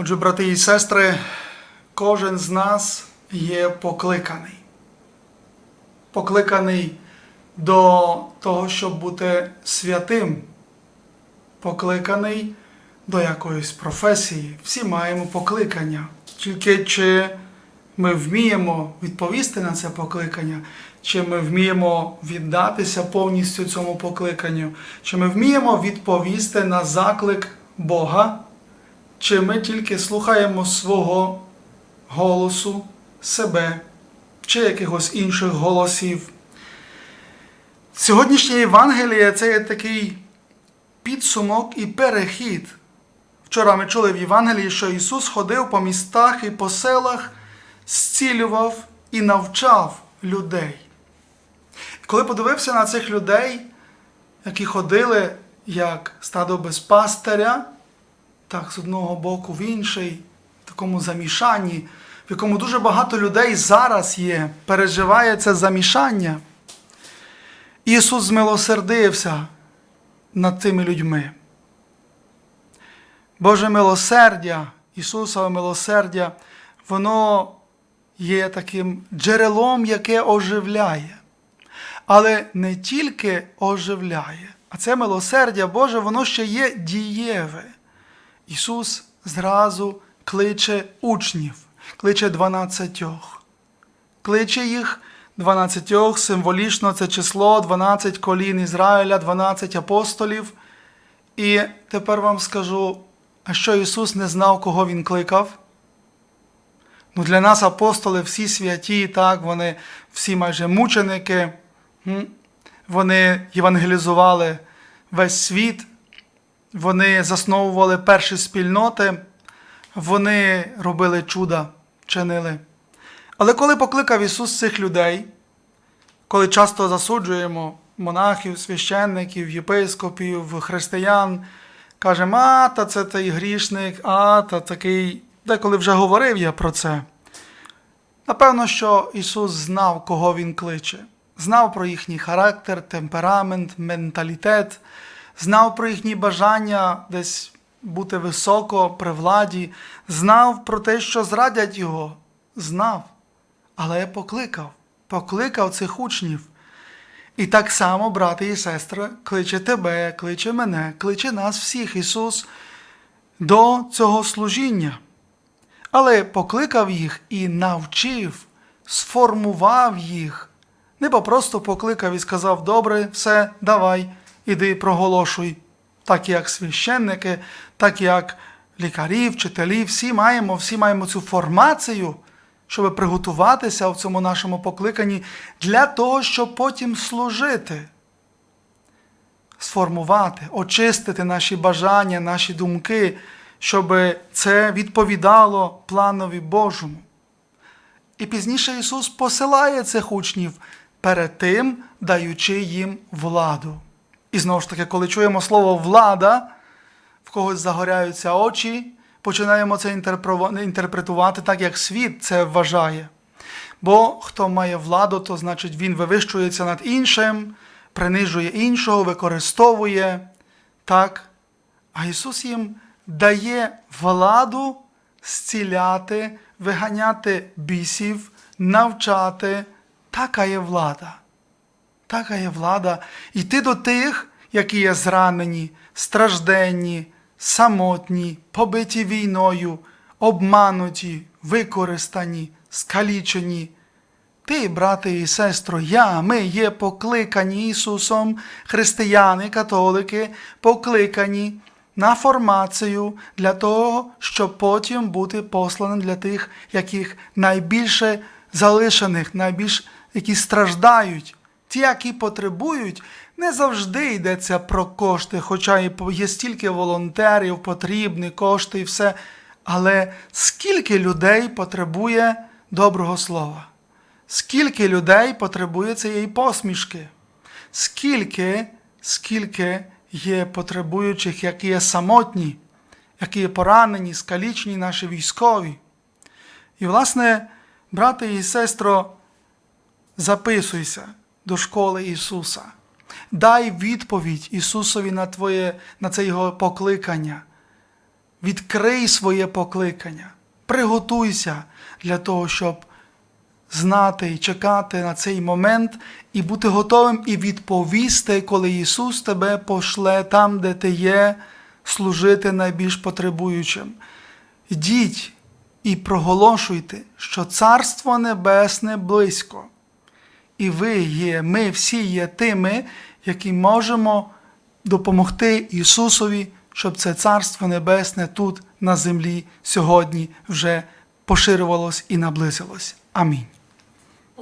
Отже, брати і сестри, кожен з нас є покликаний. Покликаний до того, щоб бути святим, покликаний до якоїсь професії. Всі маємо покликання. Тільки чи ми вміємо відповісти на це покликання, чи ми вміємо віддатися повністю цьому покликанню, чи ми вміємо відповісти на заклик Бога, чи ми тільки слухаємо свого голосу, себе чи якихось інших голосів. Сьогоднішнє Євангеліє це є такий підсумок і перехід. Вчора ми чули в Євангелії, що Ісус ходив по містах і по селах, зцілював і навчав людей. І коли подивився на цих людей, які ходили як стадо без пастиря, так з одного боку в інший, в такому замішанні, в якому дуже багато людей зараз є, переживає це замішання. Ісус змилосердився над тими людьми. Боже милосердя, Ісусове милосердя, воно є таким джерелом, яке оживляє. Але не тільки оживляє, а це милосердя Боже, воно ще є дієве. Ісус зразу кличе учнів, кличе дванадцятьох. Кличе їх дванадцятьох, символічно це число, 12 колін Ізраїля, 12 апостолів. І тепер вам скажу, а що Ісус не знав, кого Він кликав? Ну, Для нас апостоли всі святі, так, вони всі майже мученики, вони євангелізували весь світ, вони засновували перші спільноти, вони робили чуда, чинили. Але коли покликав Ісус цих людей, коли часто засуджуємо монахів, священників, єпископів, християн, кажемо, а, та це той грішник, а, та такий, деколи вже говорив я про це. Напевно, що Ісус знав, кого Він кличе, знав про їхній характер, темперамент, менталітет, знав про їхні бажання десь бути високо при владі, знав про те, що зрадять Його, знав, але покликав, покликав цих учнів. І так само, брати і сестри, кличе тебе, кличе мене, кличе нас всіх Ісус до цього служіння. Але покликав їх і навчив, сформував їх. Не просто покликав і сказав: Добре, все, давай, іди проголошуй. Так як священники, так як лікарі, вчителі, всі маємо, всі маємо цю формацію, щоб приготуватися в цьому нашому покликанні для того, щоб потім служити, сформувати, очистити наші бажання, наші думки, щоб це відповідало планові Божому. І пізніше Ісус посилає цих учнів перед тим, даючи їм владу. І знову ж таки, коли чуємо слово влада, в когось загоряються очі, починаємо це інтерпретувати так, як світ це вважає. Бо хто має владу, то значить він вивищується над іншим, принижує іншого, використовує. Так? А Ісус їм дає владу зціляти, виганяти бісів, навчати. Така є влада. Така є влада йти до тих, які є зранені, стражденні, самотні, побиті війною, обмануті, використані, скалічені. Ти, брате і сестро, я, ми є покликані Ісусом, християни, католики, покликані на формацію для того, щоб потім бути посланим для тих, яких найбільше залишених, найбільш які страждають. Ті, які потребують, не завжди йдеться про кошти, хоча і є стільки волонтерів, потрібні кошти і все. Але скільки людей потребує доброго слова? Скільки людей потребує цієї посмішки? Скільки, скільки є потребуючих, які є самотні, які є поранені, скалічені наші військові? І, власне, брате і сестро, записуйся до школи Ісуса. Дай відповідь Ісусові на твоє, на це Його покликання. відкрий своє покликання, приготуйся для того, щоб знати і чекати на цей момент, і бути готовим і відповісти, коли Ісус тебе пошле там, де ти є, служити найбільш потребуючим. Йдіть і проголошуйте, що Царство Небесне близько. І ви є, ми всі є тими, які можемо допомогти Ісусові, щоб це Царство Небесне тут на землі сьогодні вже поширювалось і наблизилось. Амінь.